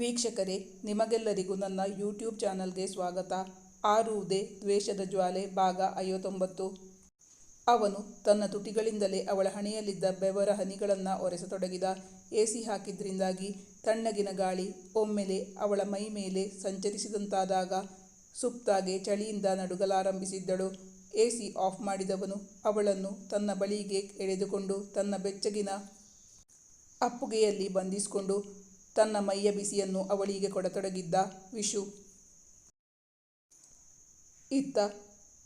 ವೀಕ್ಷಕರೇ, ನಿಮಗೆಲ್ಲರಿಗೂ ನನ್ನ ಯೂಟ್ಯೂಬ್ ಚಾನಲ್ಗೆ ಸ್ವಾಗತ. ಆರುವುದೇ ದ್ವೇಷದ ಜ್ವಾಲೆ, ಭಾಗ ಐವತ್ತೊಂಬತ್ತು. ಅವನು ತನ್ನ ತುಟಿಗಳಿಂದಲೇ ಅವಳ ಹಣೆಯಲ್ಲಿದ್ದ ಬೆವರ ಹನಿಗಳನ್ನು ಒರೆಸತೊಡಗಿದ. ಎಸಿ ಹಾಕಿದ್ರಿಂದಾಗಿ ತಣ್ಣಗಿನ ಗಾಳಿ, ಒಮ್ಮೆಲೆ ಅವಳ ಮೈ ಮೇಲೆ ಸಂಚರಿಸಿದಂತಾದಾಗ ಸುಪ್ತಾಗೆ ಚಳಿಯಿಂದ ನಡುಗಲಾರಂಭಿಸಿದ್ದಳು. ಎಸಿ ಆಫ್ ಮಾಡಿದವನು ಅವಳನ್ನು ತನ್ನ ಬಳಿಗೆ ಎಳೆದುಕೊಂಡು ತನ್ನ ಬೆಚ್ಚಗಿನ ಅಪ್ಪುಗೆಯಲ್ಲಿ ಬಂಧಿಸಿಕೊಂಡು ತನ್ನ ಮೈಯ ಬಿಸಿಯನ್ನು ಅವಳಿಗೆ ಕೊಡತೊಡಗಿದ್ದ ವಿಶು. ಇತ್ತ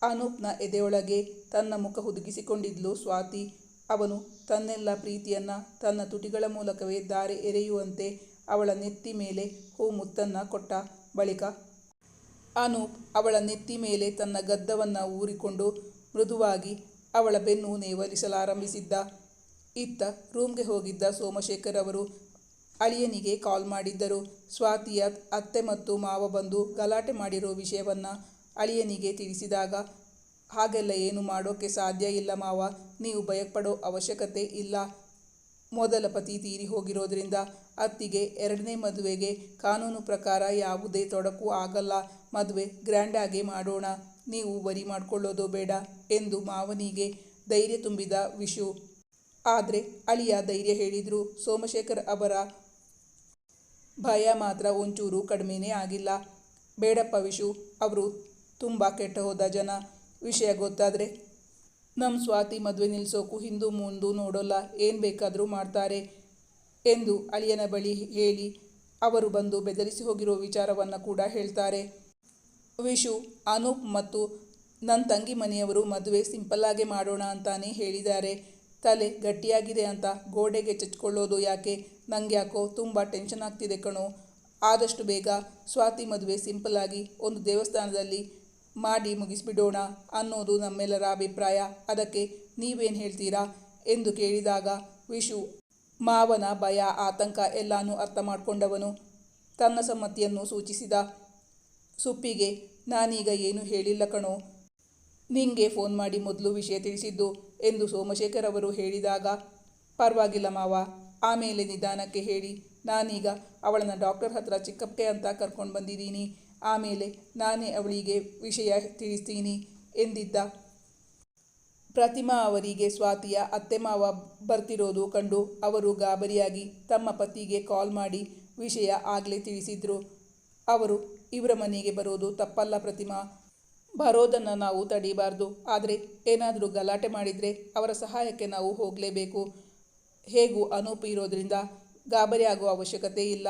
ಅನೂಪ್ನ ಎದೆಯೊಳಗೆ ತನ್ನ ಮುಖ ಹುದುಗಿಸಿಕೊಂಡಿದ್ಲು ಸ್ವಾತಿ. ಅವನು ತನ್ನೆಲ್ಲ ಪ್ರೀತಿಯನ್ನ ತನ್ನ ತುಟಿಗಳ ಮೂಲಕವೇ ದಾರಿ ಎರೆಯುವಂತೆ ಅವಳ ನೆತ್ತಿ ಮೇಲೆ ಹೂ ಮುತ್ತನ್ನ ಕೊಟ್ಟ ಬಳಿಕ ಅನೂಪ್ ಅವಳ ನೆತ್ತಿ ಮೇಲೆ ತನ್ನ ಗದ್ದವನ್ನು ಊರಿಕೊಂಡು ಮೃದುವಾಗಿ ಅವಳ ಬೆನ್ನು ನೇವರಿಸಲಾರಂಭಿಸಿದ್ದ. ಇತ್ತ ರೂಮ್ಗೆ ಹೋಗಿದ್ದ ಸೋಮಶೇಖರ್ ಅವರು ಅಳಿಯನಿಗೆ ಕಾಲ್ ಮಾಡಿದ್ದರು. ಸ್ವಾತಿಯ ಅತ್ತೆ ಮತ್ತು ಮಾವ ಬಂದು ಗಲಾಟೆ ಮಾಡಿರೋ ವಿಷಯವನ್ನು ಅಳಿಯನಿಗೆ ತಿಳಿಸಿದಾಗ, ಹಾಗೆಲ್ಲ ಏನು ಮಾಡೋಕ್ಕೆ ಸಾಧ್ಯ ಇಲ್ಲ ಮಾವ. ನೀವು ಭಯಪಡೋ ಅವಶ್ಯಕತೆ ಇಲ್ಲ. ಮೊದಲ ಪತಿ ತೀರಿ ಹೋಗಿರೋದ್ರಿಂದ ಅತ್ತಿಗೆ ಎರಡನೇ ಮದುವೆಗೆ ಕಾನೂನು ಪ್ರಕಾರ ಯಾವುದೇ ತೊಡಕು ಆಗಲ್ಲ. ಮದುವೆ ಗ್ರ್ಯಾಂಡಾಗಿ ಮಾಡೋಣ. ನೀವು ಬರಿ ಮಾಡ್ಕೊಳ್ಳೋದು ಬೇಡ ಎಂದು ಮಾವನಿಗೆ ಧೈರ್ಯ ತುಂಬಿದ ವಿಶು. ಆದರೆ ಅಳಿಯ ಧೈರ್ಯ ಹೇಳಿದರು. ಸೋಮಶೇಖರ್ ಅವರ ಭಯ ಮಾತ್ರ ಒಂಚೂರು ಕಡಿಮೆನೇ ಆಗಿಲ್ಲ. ಬೇಡಪ್ಪ ವಿಶು, ಅವರು ತುಂಬ ಕೆಟ್ಟ ಹೋದ ಜನ. ವಿಷಯ ಗೊತ್ತಾದರೆ ನಮ್ಮ ಸ್ವಾತಿ ಮದುವೆ ನಿಲ್ಲಿಸೋಕು ಹಿಂದೂ ಮುಂದೂ ನೋಡೋಲ್ಲ, ಏನು ಬೇಕಾದರೂ ಮಾಡ್ತಾರೆ ಎಂದು ಅಳಿಯನ ಬಳಿ ಹೇಳಿ ಅವರು ಬಂದು ಬೆದರಿಸಿ ಹೋಗಿರೋ ವಿಚಾರವನ್ನು ಕೂಡ ಹೇಳ್ತಾರೆ. ವಿಶು, ಅನೂಪ್ ಮತ್ತು ನನ್ನ ತಂಗಿ ಮನೆಯವರು ಮದುವೆ ಸಿಂಪಲ್ಲಾಗೆ ಮಾಡೋಣ ಅಂತಾನೆ ಹೇಳಿದ್ದಾರೆ. ತಲೆ ಗಟ್ಟಿಯಾಗಿದೆ ಅಂತ ಗೋಡೆಗೆ ಚಚ್ಕೊಳ್ಳೋದು ಯಾಕೆ? ನಂಗೆ ಯಾಕೋ ತುಂಬ ಟೆನ್ಷನ್ ಆಗ್ತಿದೆ ಕಣೋ. ಆದಷ್ಟು ಬೇಗ ಸ್ವಾತಿ ಮದುವೆ ಸಿಂಪಲ್ಲಾಗಿ ಒಂದು ದೇವಸ್ಥಾನದಲ್ಲಿ ಮಾಡಿ ಮುಗಿಸ್ಬಿಡೋಣ ಅನ್ನೋದು ನಮ್ಮೆಲ್ಲರ ಅಭಿಪ್ರಾಯ. ಅದಕ್ಕೆ ನೀವೇನು ಹೇಳ್ತೀರಾ? ಎಂದು ಕೇಳಿದಾಗ ವಿಶು, ಮಾವನ ಭಯ, ಆತಂಕ ಎಲ್ಲಾನು ಅರ್ಥ ಮಾಡಿಕೊಂಡವನು ತನ್ನ ಸಮ್ಮತಿಯನ್ನು ಸೂಚಿಸಿದ, ಸುಪ್ಪಿಗೆ, ನಾನೀಗ ಏನು ಹೇಳಿಲ್ಲ ಕಣೋ. ನಿಂಗೆ ಫೋನ್ ಮಾಡಿ ಮೊದಲು ವಿಷಯ ತಿಳಿಸಿದ್ದು ಎಂದು ಸೋಮಶೇಖರ್ ಅವರು ಹೇಳಿದಾಗ, ಪರವಾಗಿಲ್ಲ ಮಾವ. ಆಮೇಲೆ ನಿಧಾನಕ್ಕೆ ಹೇಳಿ, ನಾನೀಗ ಅವಳನ್ನು ಡಾಕ್ಟರ್ ಹತ್ರ ಚಿಕ್ಕಪ್ಪೆ ಅಂತ ಕರ್ಕೊಂಡು ಬಂದಿದ್ದೀನಿ. ಆಮೇಲೆ ನಾನೇ ಅವಳಿಗೆ ವಿಷಯ ತಿಳಿಸ್ತೀನಿ ಎಂದಿದ್ದ ಪ್ರತಿಮಾ ಅವರಿಗೆ ಸ್ವಾತಿಯ ಅತ್ತೆ ಮಾವ ಬರ್ತಿರೋದು ಕಂಡು ಅವರು ಗಾಬರಿಯಾಗಿ ತಮ್ಮ ಪತಿಗೆ ಕಾಲ್ ಮಾಡಿ ವಿಷಯ ಆಗಲೇ ತಿಳಿಸಿದ್ರು. ಅವರು, ಇವರ ಮನೆಗೆ ಬರೋದು ತಪ್ಪಲ್ಲ ಪ್ರತಿಮಾ. ಬರೋದನ್ನು ನಾವು ತಡೀಬಾರ್ದು. ಆದರೆ ಏನಾದರೂ ಗಲಾಟೆ ಮಾಡಿದರೆ ಅವರ ಸಹಾಯಕ್ಕೆ ನಾವು ಹೋಗಲೇಬೇಕು. ಹೇಗೂ ಅನೂಪ್ ಇರೋದ್ರಿಂದ ಗಾಬರಿ ಆಗುವ ಅವಶ್ಯಕತೆ ಇಲ್ಲ.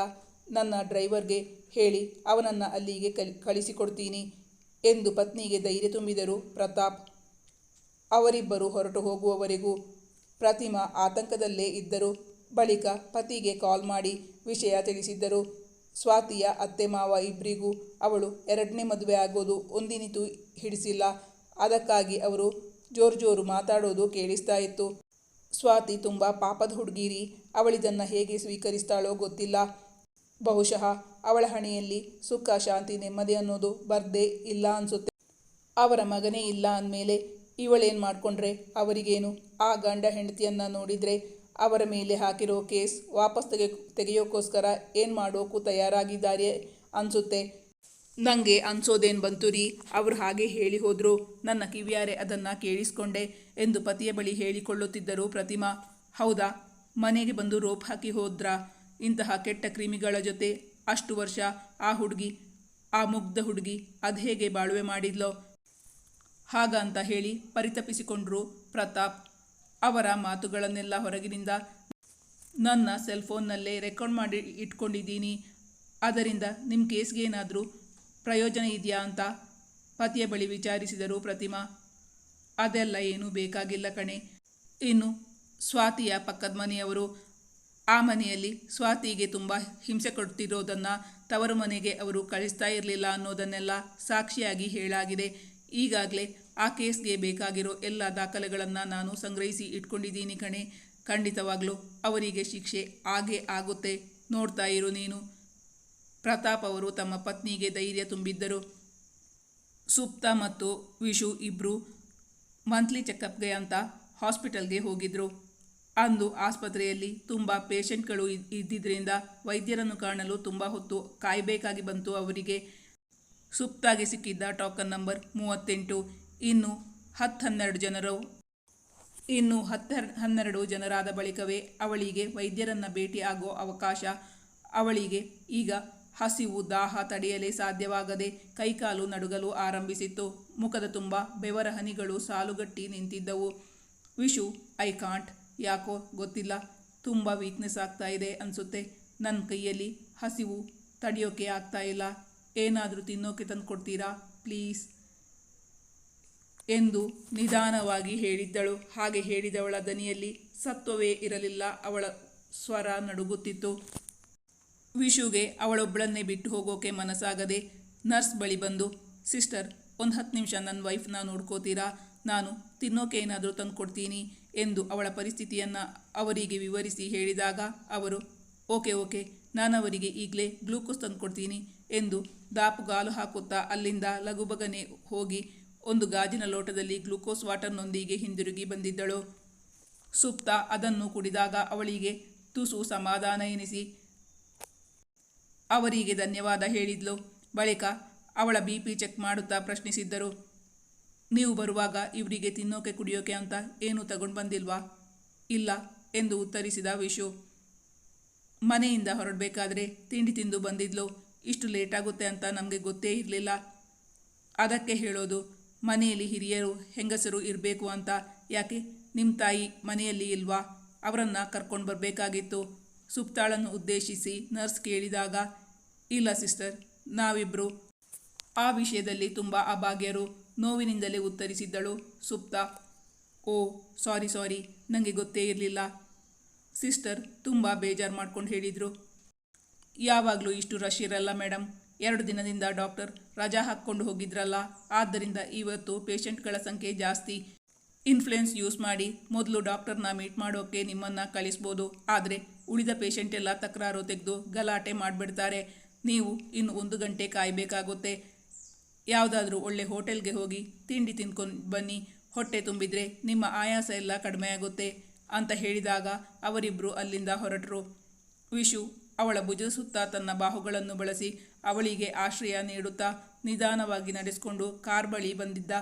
ನನ್ನ ಡ್ರೈವರ್ಗೆ ಹೇಳಿ, ಅವನನ್ನು ಅಲ್ಲಿಗೆ ಕಳಿಸಿಕೊಡ್ತೀನಿ ಎಂದು ಪತ್ನಿಗೆ ಧೈರ್ಯ ತುಂಬಿದರು ಪ್ರತಾಪ್. ಅವರಿಬ್ಬರು ಹೊರಟು ಹೋಗುವವರೆಗೂ ಪ್ರತಿಮಾ ಆತಂಕದಲ್ಲೇ ಇದ್ದರು. ಬಳಿಕ ಪತಿಗೆ ಕಾಲ್ ಮಾಡಿ ವಿಷಯ ತಿಳಿಸಿದ್ದರು. ಸ್ವಾತಿಯ ಅತ್ತೆ ಮಾವ ಇಬ್ಬರಿಗೂ ಅವಳು ಎರಡನೇ ಮದುವೆ ಆಗೋದು ಒಂದಿನಿತು ಹಿಡಿಸಿಲ್ಲ. ಅದಕ್ಕಾಗಿ ಅವರು ಜೋರು ಜೋರು ಮಾತಾಡೋದು ಕೇಳಿಸ್ತಾ ಇತ್ತು. ಸ್ವಾತಿ ತುಂಬ ಪಾಪದ ಹುಡುಗಿರಿ ಅವಳಿದನ್ನು ಹೇಗೆ ಸ್ವೀಕರಿಸ್ತಾಳೋ ಗೊತ್ತಿಲ್ಲ. ಬಹುಶಃ ಅವಳ ಹಣೆಯಲ್ಲಿ ಸುಖ, ಶಾಂತಿ, ನೆಮ್ಮದಿ ಅನ್ನೋದು ಬರ್ದೇ ಇಲ್ಲ ಅನ್ಸುತ್ತೆ. ಅವರ ಮಗನೇ ಇಲ್ಲ ಅಂದಮೇಲೆ ಇವಳೇನು ಮಾಡಿಕೊಂಡ್ರೆ? ಅವರಿಗೇನು? ಆ ಗಂಡ ಹೆಂಡತಿಯನ್ನು ನೋಡಿದರೆ ಅವರ ಮೇಲೆ ಹಾಕಿರೋ ಕೇಸ್ ವಾಪಸ್ ತೆಗೆ ತೆಗೆಯೋಕ್ಕೋಸ್ಕರ ಏನು ಮಾಡೋಕ್ಕೂ ತಯಾರಾಗಿದ್ದಾರೆ ಅನಿಸುತ್ತೆ. ನನಗೆ ಅನ್ಸೋದೇನು ಬಂತು ರೀ ಅವರು ಹಾಗೆ ಹೇಳಿ ಹೋದರು. ನನ್ನ ಕಿವಿಯಾರೆ ಅದನ್ನು ಕೇಳಿಸ್ಕೊಂಡೆ ಎಂದು ಪತಿಯ ಬಳಿ ಹೇಳಿಕೊಳ್ಳುತ್ತಿದ್ದರು ಪ್ರತಿಮಾ. ಹೌದಾ? ಮನೆಗೆ ಬಂದು ರೋಪ್ ಹಾಕಿ ಹೋದ್ರಾ? ಇಂತಹ ಕೆಟ್ಟ ಕ್ರಿಮಿಗಳ ಜೊತೆ ಅಷ್ಟು ವರ್ಷ ಆ ಹುಡುಗಿ, ಆ ಮುಗ್ಧ ಹುಡುಗಿ ಅದು ಹೇಗೆ ಬಾಳುವೆ ಮಾಡಿದ್ಲೋ? ಹಾಗಂತ ಹೇಳಿ ಪರಿತಪಿಸಿಕೊಂಡ್ರು ಪ್ರತಾಪ್. ಅವರ ಮಾತುಗಳನ್ನೆಲ್ಲ ಹೊರಗಿನಿಂದ ನನ್ನ ಸೆಲ್ಫೋನ್ನಲ್ಲೇ ರೆಕಾರ್ಡ್ ಮಾಡಿ ಇಟ್ಕೊಂಡಿದ್ದೀನಿ. ಅದರಿಂದ ನಿಮ್ಮ ಕೇಸ್ಗೆ ಏನಾದರೂ ಪ್ರಯೋಜನ ಇದೆಯಾ ಅಂತ ಪತಿಯ ಬಳಿ ವಿಚಾರಿಸಿದರು ಪ್ರತಿಮಾ. ಅದೆಲ್ಲ ಏನೂ ಬೇಕಾಗಿಲ್ಲ ಕಣೆ. ಇನ್ನು ಸ್ವಾತಿಯ ಪಕ್ಕದ ಮನೆಯವರು ಆ ಮನೆಯಲ್ಲಿ ಸ್ವಾತಿಗೆ ತುಂಬ ಹಿಂಸೆ ಕೊಡ್ತಿರೋದನ್ನು ತವರು ಮನೆಗೆ ಅವರು ಕಳಿಸ್ತಾ ಇರಲಿಲ್ಲ ಅನ್ನೋದನ್ನೆಲ್ಲ ಸಾಕ್ಷಿಯಾಗಿ ಹೇಳಾಗಿದೆ. ಈಗಾಗಲೇ ಆ ಕೇಸ್ಗೆ ಬೇಕಾಗಿರೋ ಎಲ್ಲ ದಾಖಲೆಗಳನ್ನು ನಾನು ಸಂಗ್ರಹಿಸಿ ಇಟ್ಕೊಂಡಿದ್ದೀನಿ ಕಣೆ. ಖಂಡಿತವಾಗಲೂ ಅವರಿಗೆ ಶಿಕ್ಷೆ ಆಗೇ ಆಗುತ್ತೆ. ನೋಡ್ತಾ ಇರು ನೀನು. ಪ್ರತಾಪ್ ಅವರು ತಮ್ಮ ಪತ್ನಿಗೆ ಧೈರ್ಯ ತುಂಬಿದ್ದರು. ಸುಪ್ತ ಮತ್ತು ವಿಶು ಇಬ್ಬರು ಮಂತ್ಲಿ ಚೆಕಪ್ಗೆ ಅಂತ ಹಾಸ್ಪಿಟಲ್ಗೆ ಹೋಗಿದ್ರು. ಅಂದು ಆಸ್ಪತ್ರೆಯಲ್ಲಿ ತುಂಬ ಪೇಷಂಟ್ಗಳು ಇದ್- ಇದ್ದಿದ್ದರಿಂದ ವೈದ್ಯರನ್ನು ಕಾಣಲು ತುಂಬ ಹೊತ್ತು ಕಾಯಬೇಕಾಗಿ ಬಂತು ಅವರಿಗೆ. ಸುಪ್ತಾಗಿ ಸಿಕ್ಕಿದ್ದ ಟೋಕನ್ ನಂಬರ್ ಮೂವತ್ತೆಂಟು. ಇನ್ನು ಹತ್ತು ಹನ್ನೆರಡು ಜನರು, ಇನ್ನು ಹತ್ತ ಹನ್ನೆರಡು ಜನರಾದ ಬಳಿಕವೇ ಅವಳಿಗೆ ವೈದ್ಯರನ್ನು ಭೇಟಿ ಆಗೋ ಅವಕಾಶ ಅವಳಿಗೆ. ಈಗ ಹಸಿವು ದಾಹ ತಡೆಯಲೇ ಸಾಧ್ಯವಾಗದೆ ಕೈಕಾಲು ನಡುಗಲು ಆರಂಭಿಸಿತ್ತು. ಮುಖದ ತುಂಬ ಬೆವರ ಹನಿಗಳು ಸಾಲುಗಟ್ಟಿ ನಿಂತಿದ್ದವು. Vishu, I can't. ಯಾಕೋ ಗೊತ್ತಿಲ್ಲ. ತುಂಬ ವೀಕ್ನೆಸ್ ಆಗ್ತಾ ಇದೆ ಅನಿಸುತ್ತೆ. ನನ್ನ ಕೈಯಲ್ಲಿ ಹಸಿವು ತಡೆಯೋಕೆ ಆಗ್ತಾ ಇಲ್ಲ. ಏನಾದರೂ ತಿನ್ನೋಕೆ ತಂದು ಕೊಡ್ತೀರಾ ಪ್ಲೀಸ್. ಎಂದು ನಿಧಾನವಾಗಿ ಹೇಳಿದ್ದಳು. ಹಾಗೆ ಹೇಳಿದವಳ ದನಿಯಲ್ಲಿ ಸತ್ವವೇ ಇರಲಿಲ್ಲ. ಅವಳ ಸ್ವರ ನಡುಗುತ್ತಿತ್ತು. ವಿಶುಗೆ ಅವಳೊಬ್ಬಳನ್ನೇ ಬಿಟ್ಟು ಹೋಗೋಕೆ ಮನಸ್ಸಾಗದೆ ನರ್ಸ್ ಬಳಿ ಬಂದು, ಸಿಸ್ಟರ್, ಒಂದು ಹತ್ತು ನಿಮಿಷ ನನ್ನ ವೈಫ್ನ ನೋಡ್ಕೋತೀರಾ? ನಾನು ತಿನ್ನೋಕೆ ಏನಾದರೂ ತಂದುಕೊಡ್ತೀನಿ ಎಂದು ಅವಳ ಪರಿಸ್ಥಿತಿಯನ್ನು ಅವರಿಗೆ ವಿವರಿಸಿ ಹೇಳಿದಾಗ ಅವರು, ಓಕೆ ಓಕೆ ನಾನು ಅವರಿಗೆ ಈಗಲೇ ಗ್ಲೂಕೋಸ್ ತಂದುಕೊಡ್ತೀನಿ ಎಂದು ದಾಪುಗಾಲು ಹಾಕುತ್ತಾ ಅಲ್ಲಿಂದ ಲಘುಬಗನೆ ಹೋಗಿ ಒಂದು ಗಾಜಿನ ಲೋಟದಲ್ಲಿ ಗ್ಲೂಕೋಸ್ ವಾಟರ್ನೊಂದಿಗೆ ಹಿಂದಿರುಗಿ ಬಂದಿದ್ದಳು. ಸುಪ್ತ ಅದನ್ನು ಕುಡಿದಾಗ ಅವಳಿಗೆ ತುಸು ಸಮಾಧಾನ ಎನಿಸಿ ಅವರಿಗೆ ಧನ್ಯವಾದ ಹೇಳಿದ್ಲು. ಬಳಿಕ ಅವಳ ಬಿ ಪಿ ಚೆಕ್ ಮಾಡುತ್ತಾ ಪ್ರಶ್ನಿಸಿದ್ದರು. ನೀವು ಬರುವಾಗ ಇವರಿಗೆ ತಿನ್ನೋಕೆ ಕುಡಿಯೋಕೆ ಅಂತ ಏನು ತಗೊಂಡು ಬಂದಿಲ್ವಾ? ಇಲ್ಲ ಎಂದು ಉತ್ತರಿಸಿದ ವಿಶು. ಮನೆಯಿಂದ ಹೊರಡಬೇಕಾದ್ರೆ ತಿಂಡಿ ತಿಂದು ಬಂದಿದ್ಲು. ಇಷ್ಟು ಲೇಟಾಗುತ್ತೆ ಅಂತ ನಮಗೆ ಗೊತ್ತೇ ಇರಲಿಲ್ಲ. ಅದಕ್ಕೆ ಹೇಳೋದು, ಮನೆಯಲ್ಲಿ ಹಿರಿಯರು, ಹೆಂಗಸರು ಇರಬೇಕು ಅಂತ. ಯಾಕೆ? ನಿಮ್ಮ ತಾಯಿ ಮನೆಯಲ್ಲಿ ಇಲ್ವಾ? ಅವರನ್ನು ಕರ್ಕೊಂಡು ಬರಬೇಕಾಗಿತ್ತು. ಸುಪ್ತಾಳನ್ನು ಉದ್ದೇಶಿಸಿ ನರ್ಸ್ ಕೇಳಿದಾಗ, ಇಲ್ಲ ಸಿಸ್ಟರ್ ನಾವಿಬ್ಬರು ಆ ವಿಷಯದಲ್ಲಿ ತುಂಬ ಅಭಾಗ್ಯರು. ನೋವಿನಿಂದಲೇ ಉತ್ತರಿಸಿದ್ದಳು ಸುಪ್ತ. ಓ, ಸಾರಿ ಸಾರಿ ನನಗೆ ಗೊತ್ತೇ ಇರಲಿಲ್ಲ. ಸಿಸ್ಟರ್ ತುಂಬ ಬೇಜಾರು ಮಾಡ್ಕೊಂಡು ಹೇಳಿದರು. ಯಾವಾಗಲೂ ಇಷ್ಟು ರಶ್ ಇರಲ್ಲ ಮೇಡಮ್ ಎರಡು ದಿನದಿಂದ ಡಾಕ್ಟರ್ ರಜಾ ಹಾಕ್ಕೊಂಡು ಹೋಗಿದ್ರಲ್ಲ. ಆದ್ದರಿಂದ ಇವತ್ತು ಪೇಷಂಟ್ಗಳ ಸಂಖ್ಯೆ ಜಾಸ್ತಿ. ಇನ್ಫ್ಲುಯೆನ್ಸ್ ಯೂಸ್ ಮಾಡಿ ಮೊದಲು ಡಾಕ್ಟರ್ನ ಮೀಟ್ ಮಾಡೋಕ್ಕೆ ನಿಮ್ಮನ್ನು ಕಳಿಸ್ಬೋದು. ಆದರೆ ಉಳಿದ ಪೇಷಂಟ್ ಎಲ್ಲ ತಕರಾರು ತೆಗೆದು ಗಲಾಟೆ ಮಾಡಿಬಿಡ್ತಾರೆ. ನೀವು ಇನ್ನು ಒಂದು ಗಂಟೆ ಕಾಯಬೇಕಾಗುತ್ತೆ. ಯಾವುದಾದ್ರೂ ಒಳ್ಳೆ ಹೋಟೆಲ್ಗೆ ಹೋಗಿ ತಿಂಡಿ ತಿನ್ಕೊಂಡು ಬನ್ನಿ. ಹೊಟ್ಟೆ ತುಂಬಿದರೆ ನಿಮ್ಮ ಆಯಾಸ ಎಲ್ಲ ಕಡಿಮೆಯಾಗುತ್ತೆ ಅಂತ ಹೇಳಿದಾಗ ಅವರಿಬ್ಬರು ಅಲ್ಲಿಂದ ಹೊರಟರು. ವಿಶು ಅವಳ ಭುಜ ಸುತ್ತ ತನ್ನ ಬಾಹುಗಳನ್ನು ಬಳಸಿ ಅವಳಿಗೆ ಆಶ್ರಯ ನೀಡುತ್ತಾ ನಿಧಾನವಾಗಿ ನಡೆಸಿಕೊಂಡು ಕಾರ್ ಬಳಿ ಬಂದಿದ್ದ.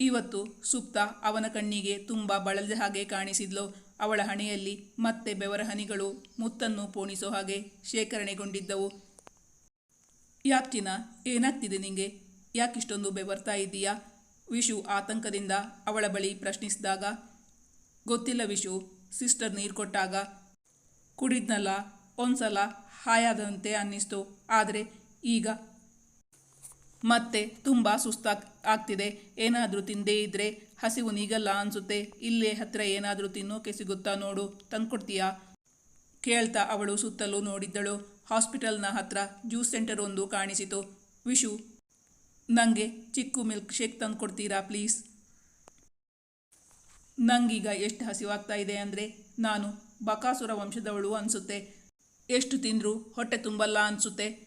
ಇವತ್ತು ಸುಪ್ತ ಅವನ ಕಣ್ಣಿಗೆ ತುಂಬ ಬಳಲಿದ ಹಾಗೆ ಕಾಣಿಸಿದ್ಲು. ಅವಳ ಹಣೆಯಲ್ಲಿ ಮತ್ತೆ ಬೆವರ ಹನಿಗಳು ಮುತ್ತನ್ನು ಪೋಣಿಸೋ ಹಾಗೆ ಶೇಖರಣೆಗೊಂಡಿದ್ದವು. ಯಾಕ್ಚಿನ ಏನಾಗ್ತಿದೆ ನಿಂಗೆ? ಯಾಕಿಷ್ಟೊಂದು ಬೆವರ್ತಾ ಇದ್ದೀಯಾ? ವಿಶು ಆತಂಕದಿಂದ ಅವಳ ಬಳಿ ಪ್ರಶ್ನಿಸಿದಾಗ, ಗೊತ್ತಿಲ್ಲ ವಿಶು, ಸಿಸ್ಟರ್ ನೀರು ಕೊಟ್ಟಾಗ. ಕುಡಿದ್ನಲ್ಲ, ಒಂದ್ಸಲ ಹಾಯಾದಂತೆ ಅನ್ನಿಸ್ತು. ಆದರೆ ಈಗ ಮತ್ತೆ ತುಂಬ ಸುಸ್ತಾಗ್ ಆಗ್ತಿದೆ ಏನಾದರೂ ತಿಂದೇ ಇದ್ರೆ ಹಸಿವು ನೀಗಲ್ಲ ಅನ್ಸುತ್ತೆ. ಇಲ್ಲೇ ಹತ್ತಿರ ಏನಾದರೂ ತಿನ್ನೋಕೆ ಸಿಗುತ್ತಾ ನೋಡು. ತಂದ್ಕೊಡ್ತೀಯಾ ಕೇಳ್ತಾ ಅವಳು ಸುತ್ತಲೂ ನೋಡಿದ್ದಳು. ಹಾಸ್ಪಿಟಲ್ನ ಹತ್ರ ಜ್ಯೂಸ್ ಸೆಂಟರ್ ಒಂದು ಕಾಣಿಸಿತು. ವಿಶು ನನಗೆ ಚಿಕ್ಕು ಮಿಲ್ಕ್ ಶೇಕ್ ತಂದ್ಕೊಡ್ತೀರಾ ಪ್ಲೀಸ್? ನಂಗೀಗ ಎಷ್ಟು ಹಸಿವಾಗ್ತಾ ಇದೆ ಅಂದರೆ ನಾನು ಬಕಾಸುರ ವಂಶದವಳು ಅನಿಸುತ್ತೆ. ಎಷ್ಟು ತಿಂದರೂ ಹೊಟ್ಟೆ ತುಂಬಲ್ಲ ಅನಿಸುತ್ತೆ.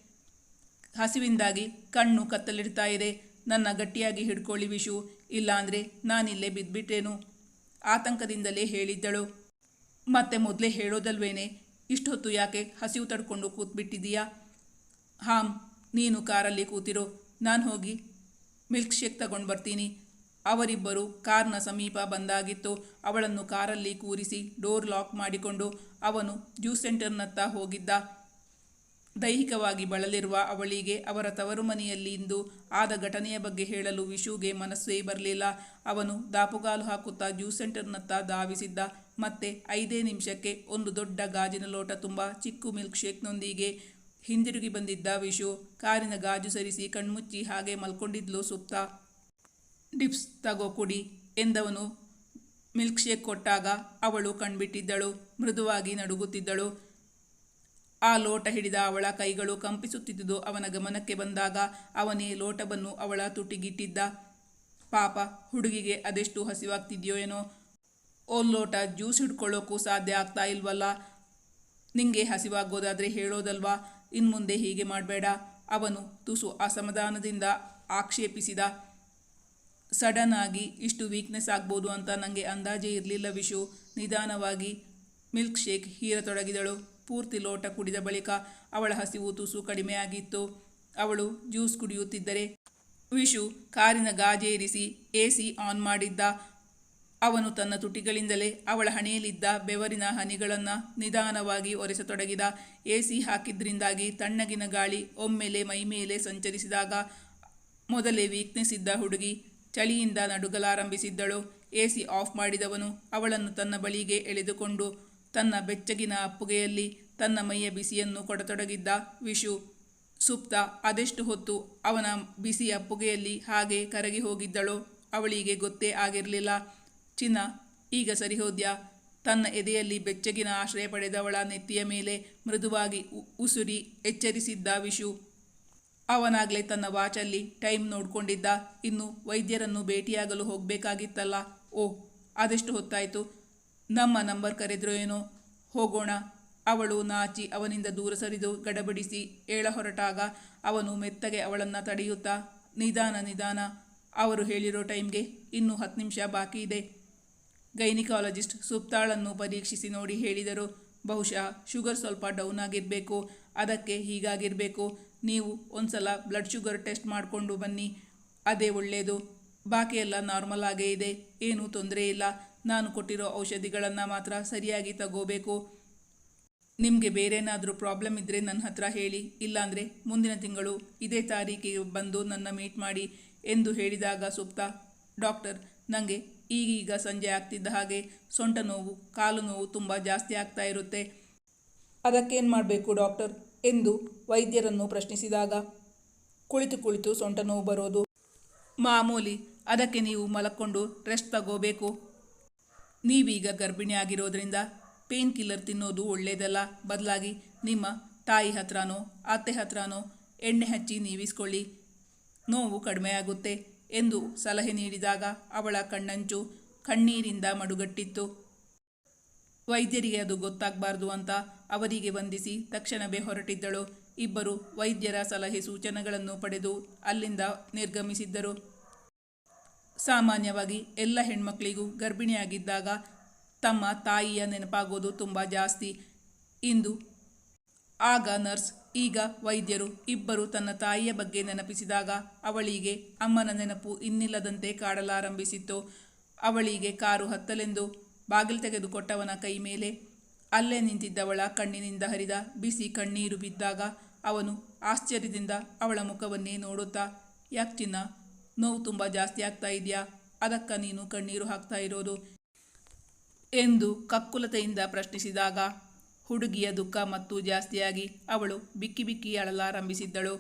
ಹಸಿವಿಂದಾಗಿ ಕಣ್ಣು ಕತ್ತಲಿಡ್ತಾ ಇದೆ. ನನ್ನ ಗಟ್ಟಿಯಾಗಿ ಹಿಡ್ಕೊಳ್ಳಿ ವಿಶು. ಇಲ್ಲಾಂದರೆ ನಾನಿಲ್ಲೇ ಬಿದ್ದುಬಿಟ್ಟೇನು ಆತಂಕದಿಂದಲೇ ಹೇಳಿದ್ದಳು. ಮತ್ತೆ ಮೊದಲೇ ಹೇಳೋದಲ್ವೇನೆ? ಇಷ್ಟೊತ್ತು ಯಾಕೆ ಹಸಿವು ತಡ್ಕೊಂಡು ಕೂತ್ಬಿಟ್ಟಿದೀಯಾ ಹಾಂ, ನೀನು ಕಾರಲ್ಲಿ ಕೂತಿರೋ. ನಾನು ಹೋಗಿ ಮಿಲ್ಕ್ ಶೇಕ್ ತಗೊಂಡು ಬರ್ತೀನಿ. ಅವರಿಬ್ಬರು ಕಾರ್ನ ಸಮೀಪ ಬಂದಾಗಿತ್ತು. ಅವಳನ್ನು ಕಾರಲ್ಲಿ ಕೂರಿಸಿ ಡೋರ್ ಲಾಕ್ ಮಾಡಿಕೊಂಡು ಅವನು ಜ್ಯೂಸ್ ಸೆಂಟರ್ನತ್ತ ಹೋಗಿದ್ದ. ದೈಹಿಕವಾಗಿ ಬಳಲಿರುವ ಅವಳಿಗೆ ಅವರ ತವರು ಮನೆಯಲ್ಲಿಂದು ಆದ ಘಟನೆಯ ಬಗ್ಗೆ ಹೇಳಲು ವಿಶುಗೆ ಮನಸ್ಸೇ ಬರಲಿಲ್ಲ. ಅವನು ದಾಪುಗಾಲು ಹಾಕುತ್ತಾ ಜ್ಯೂಸ್ ಸೆಂಟರ್ನತ್ತ ಧಾವಿಸಿದ್ದ. ಮತ್ತೆ ಐದೇ ನಿಮಿಷಕ್ಕೆ ಒಂದು ದೊಡ್ಡ ಗಾಜಿನ ಲೋಟ ತುಂಬ ಚಿಕ್ಕು ಮಿಲ್ಕ್ ಶೇಕ್ನೊಂದಿಗೆ ಹಿಂದಿರುಗಿ ಬಂದಿದ್ದ ವಿಶು ಕಾರಿನ ಗಾಜು ಸರಿಸಿ ಕಣ್ಮುಚ್ಚಿ ಹಾಗೆ ಮಲ್ಕೊಂಡಿದ್ಲು ಸುಪ್ತ. ಡಿಪ್ಸ್ ತಗೋ ಕುಡಿ ಎಂದವನು ಮಿಲ್ಕ್ ಶೇಕ್ ಕೊಟ್ಟಾಗ ಅವಳು ಕಣ್ಬಿಟ್ಟಿದ್ದಳು. ಮೃದುವಾಗಿ ನಡುಗುತ್ತಿದ್ದಳು. ಆ ಲೋಟ ಹಿಡಿದ ಅವಳ ಕೈಗಳು ಕಂಪಿಸುತ್ತಿದ್ದುದು ಅವನ ಗಮನಕ್ಕೆ ಬಂದಾಗ ಅವನೇ ಲೋಟವನ್ನು ಅವಳ ತುಟಿಗಿಟ್ಟಿದ್ದ. ಪಾಪ, ಹುಡುಗಿಗೆ ಅದೆಷ್ಟು ಹಸಿವಾಗ್ತಿದ್ಯೋ ಏನೋ. ಒಂದು ಲೋಟ, ಜ್ಯೂಸ್ ಹಿಡ್ಕೊಳ್ಳೋಕ್ಕೂ ಸಾಧ್ಯ ಆಗ್ತಾ ಇಲ್ವಲ್ಲ? ನಿಂಗೆ ಹಸಿವಾಗೋದಾದ್ರೆ ಹೇಳೋದಲ್ವಾ? ಇನ್ಮುಂದೆ ಹೀಗೆ ಮಾಡಬೇಡ. ಅವನು ತುಸು ಅಸಮಾಧಾನದಿಂದ ಆಕ್ಷೇಪಿಸಿದ. ಸಡನ್ ಆಗಿ ಇಷ್ಟು ವೀಕ್ನೆಸ್ ಆಗ್ಬೋದು ಅಂತ ನನಗೆ ಅಂದಾಜೇ ಇರಲಿಲ್ಲ ವಿಶು. ನಿಧಾನವಾಗಿ ಮಿಲ್ಕ್ ಶೇಕ್ ಹೀರತೊಡಗಿದಳು. ಪೂರ್ತಿ ಲೋಟ ಕುಡಿದ ಬಳಿಕ ಅವಳ ಹಸಿವು ತುಸು ಕಡಿಮೆಯಾಗಿತ್ತು. ಅವಳು ಜ್ಯೂಸ್ ಕುಡಿಯುತ್ತಿದ್ದರೆ ವಿಶು ಕಾರಿನ ಗಾಜೇರಿಸಿ ಎ ಆನ್ ಮಾಡಿದ್ದ. ಅವನು ತನ್ನ ತುಟಿಗಳಿಂದಲೇ ಅವಳ ಹಣೆಯಲ್ಲಿದ್ದ ಬೆವರಿನ ಹನಿಗಳನ್ನು ನಿಧಾನವಾಗಿ ಒರೆಸತೊಡಗಿದ. ಎ ಸಿ ಹಾಕಿದ್ರಿಂದಾಗಿ ತಣ್ಣಗಿನ ಗಾಳಿ ಒಮ್ಮೆಲೆ ಮೈಮೇಲೆ ಸಂಚರಿಸಿದಾಗ ಮೊದಲೇ ವೀಕ್ನೆಸ್ ಇದ್ದ ಹುಡುಗಿ ಚಳಿಯಿಂದ ನಡುಗಲಾರಂಭಿಸಿದ್ದಳು. ಎ ಸಿ ಆಫ್ ಮಾಡಿದವನು ಅವಳನ್ನು ತನ್ನ ಬಳಿಗೆ ಎಳೆದುಕೊಂಡು ತನ್ನ ಬೆಚ್ಚಗಿನ ಅಪ್ಪುಗೆಯಲ್ಲಿ ತನ್ನ ಮೈಯ ಬಿಸಿಯನ್ನು ಕೊಡತೊಡಗಿದ್ದ ವಿಶು. ಸುಪ್ತ ಅದೆಷ್ಟು ಹೊತ್ತು ಅವನ ಬಿಸಿ ಅಪ್ಪುಗೆಯಲ್ಲಿ ಹಾಗೆ ಕರಗಿ ಹೋಗಿದ್ದಳೋ ಅವಳಿಗೆ ಗೊತ್ತೇ ಆಗಿರಲಿಲ್ಲ. ಚಿನ್ನ, ಈಗ ಸರಿಹೋದ್ಯ ತನ್ನ ಎದೆಯಲ್ಲಿ ಬೆಚ್ಚಗಿನ ಆಶ್ರಯ ಪಡೆದವಳ ನೆತ್ತಿಯ ಮೇಲೆ ಮೃದುವಾಗಿ ಉಸುರಿ ಎಚ್ಚರಿಸಿದ್ದ ವಿಶು. ಅವನಾಗಲೇ ತನ್ನ ವಾಚಲ್ಲಿ ಟೈಮ್ ನೋಡಿಕೊಂಡಿದ್ದ. ಇನ್ನು ವೈದ್ಯರನ್ನು ಭೇಟಿಯಾಗಲು ಹೋಗಬೇಕಾಗಿತ್ತಲ್ಲ. ಓ, ಅದೆಷ್ಟು ಹೊತ್ತಾಯಿತು? ನಮ್ಮ ನಂಬರ್ ಕರೆದ್ರೋ ಏನೋ? ಹೋಗೋಣ. ಅವಳು ನಾಚಿ ಅವನಿಂದ ದೂರ ಸರಿದು ಗಡಬಡಿಸಿ ಏಳ ಹೊರಟಾಗ ಅವನು ಮೆತ್ತಗೆ ಅವಳನ್ನು ತಡೆಯುತ್ತಾ, ನಿಧಾನ ನಿಧಾನ. ಅವರು ಹೇಳಿರೋ ಟೈಮ್ಗೆ ಇನ್ನೂ ಹತ್ತು ನಿಮಿಷ ಬಾಕಿ ಇದೆ. ಗೈನಿಕಾಲಜಿಸ್ಟ್ ಸುಪ್ತಾಳನ್ನು ಪರೀಕ್ಷಿಸಿ ನೋಡಿ ಹೇಳಿದರು, ಬಹುಶಃ ಶುಗರ್ ಸ್ವಲ್ಪ ಡೌನ್ ಆಗಿರಬೇಕು. ಅದಕ್ಕೆ ಹೀಗಾಗಿರಬೇಕು. ನೀವು ಒಂದ್ಸಲ ಬ್ಲಡ್ ಶುಗರ್ ಟೆಸ್ಟ್ ಮಾಡಿಕೊಂಡು ಬನ್ನಿ. ಅದೇ ಒಳ್ಳೆಯದು ಬಾಕಿಯೆಲ್ಲ ನಾರ್ಮಲ್ ಆಗೇ ಇದೆ. ಏನೂ ತೊಂದರೆ ಇಲ್ಲ. ನಾನು ಕೊಟ್ಟಿರೋ ಔಷಧಿಗಳನ್ನು ಮಾತ್ರ ಸರಿಯಾಗಿ ತಗೋಬೇಕು. ನಿಮಗೆ ಬೇರೇನಾದರೂ ಪ್ರಾಬ್ಲಮ್ ಇದ್ದರೆ ನನ್ನ ಹತ್ರ ಹೇಳಿ. ಇಲ್ಲಾಂದರೆ ಮುಂದಿನ ತಿಂಗಳು ಇದೇ ತಾರೀಕಿಗೆ ಬಂದು ನನ್ನ ಮೀಟ್ ಮಾಡಿ ಎಂದು ಹೇಳಿದಾಗ ಸುಪ್ತ, ಡಾಕ್ಟರ್ ನನಗೆ ಈಗೀಗ ಸಂಜೆ ಆಗ್ತಿದ್ದ ಹಾಗೆ ಸೊಂಟ ನೋವು, ಕಾಲು ನೋವು ತುಂಬ ಜಾಸ್ತಿ ಆಗ್ತಾ ಇರುತ್ತೆ. ಅದಕ್ಕೇನು ಮಾಡಬೇಕು ಡಾಕ್ಟರ್? ಎಂದು ವೈದ್ಯರನ್ನು ಪ್ರಶ್ನಿಸಿದಾಗ ಕುಳಿತು ಕುಳಿತು ಸೊಂಟ ನೋವು ಬರೋದು. ಮಾಮೂಲಿ ಅದಕ್ಕೆ ನೀವು ಮಲಕ್ಕೊಂಡು ರೆಸ್ಟ್ ತಗೋಬೇಕು. ನೀವೀಗ ಗರ್ಭಿಣಿ ಆಗಿರೋದ್ರಿಂದ ಪೇನ್ ಕಿಲ್ಲರ್ ತಿನ್ನೋದು ಒಳ್ಳೆಯದಲ್ಲ ಬದಲಾಗಿ ನಿಮ್ಮ ತಾಯಿ ಹತ್ರನೋ, ಅತ್ತೆ ಹತ್ರನೋ ಎಣ್ಣೆ ಹಚ್ಚಿ ನೀವಿಸ್ಕೊಳ್ಳಿ. ನೋವು ಕಡಿಮೆಯಾಗುತ್ತೆ ಎಂದು ಸಲಹೆ ನೀಡಿದಾಗ ಅವಳ ಕಣ್ಣಂಚು ಕಣ್ಣೀರಿಂದ ಮಡುಗಟ್ಟಿತ್ತು. ವೈದ್ಯರಿಗೆ ಅದು ಗೊತ್ತಾಗಬಾರ್ದು ಅಂತ ಅವರಿಗೆ ವಂದಿಸಿ ತಕ್ಷಣವೇ ಹೊರಟಿದ್ದಳು. ಇಬ್ಬರು ವೈದ್ಯರ ಸಲಹೆ ಸೂಚನೆಗಳನ್ನು ಪಡೆದು ಅಲ್ಲಿಂದ ನಿರ್ಗಮಿಸಿದ್ದರು. ಸಾಮಾನ್ಯವಾಗಿ ಎಲ್ಲ ಹೆಣ್ಮಕ್ಳಿಗೂ ಗರ್ಭಿಣಿಯಾಗಿದ್ದಾಗ ತಮ್ಮ ತಾಯಿಯ ನೆನಪಾಗೋದು ತುಂಬ ಜಾಸ್ತಿ. ಇಂದು ಆಗ ನರ್ಸ್, ಈಗ ವೈದ್ಯರು ಇಬ್ಬರು ತನ್ನ ತಾಯಿಯ ಬಗ್ಗೆ ನೆನಪಿಸಿದಾಗ ಅವಳಿಗೆ ಅಮ್ಮನ ನೆನಪು ಇನ್ನಿಲ್ಲದಂತೆ ಕಾಡಲಾರಂಭಿಸಿತ್ತು. ಅವಳಿಗೆ ಕಾರು ಹತ್ತಲೆಂದು ಬಾಗಿಲು ತೆಗೆದುಕೊಟ್ಟವನ ಕೈ ಮೇಲೆ ಅಲ್ಲೇ ನಿಂತಿದ್ದವಳ ಕಣ್ಣಿನಿಂದ ಹರಿದ ಬಿಸಿ ಕಣ್ಣೀರು ಬಿದ್ದಾಗ ಅವನು ಆಶ್ಚರ್ಯದಿಂದ ಅವಳ ಮುಖವನ್ನೇ ನೋಡುತ್ತಾ, ಯಾಕ್ ಚಿನ್ನ? ನೋವು ತುಂಬ ಜಾಸ್ತಿ ಆಗ್ತಾ ಇದೆಯಾ? ಅದಕ್ಕ ನೀನು ಕಣ್ಣೀರು ಹಾಕ್ತಾ ಇರೋದು? ಎಂದು ಕಕ್ಕುಲತೆಯಿಂದ ಪ್ರಶ್ನಿಸಿದಾಗ ಹುಡುಗಿಯ ದುಃಖ ಮತ್ತು ಜಾಸ್ತಿಯಾಗಿ ಅವಳು ಬಿಕ್ಕಿ ಬಿಕ್ಕಿ ಅಳಲಾರಂಭಿಸಿದ್ದಳು.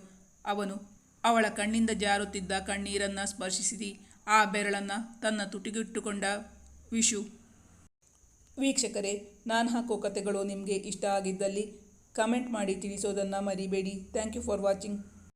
ಅವನು, ಅವಳ ಕಣ್ಣಿಂದ ಜಾರುತ್ತಿದ್ದ ಕಣ್ಣೀರನ್ನು ಸ್ಪರ್ಶಿಸಿ ಆ ಬೆರಳನ್ನು ತನ್ನ ತುಟಿಗಿಟ್ಟುಕೊಂಡ ವಿಶು, ವೀಕ್ಷಕರೇ, ನಾನು ಹಾಕೋ ಕತೆಗಳು ನಿಮಗೆ ಇಷ್ಟ ಆಗಿದ್ದಲ್ಲಿ ಕಮೆಂಟ್ ಮಾಡಿ ತಿಳಿಸೋದನ್ನು ಮರಿಬೇಡಿ. Thank you for watching.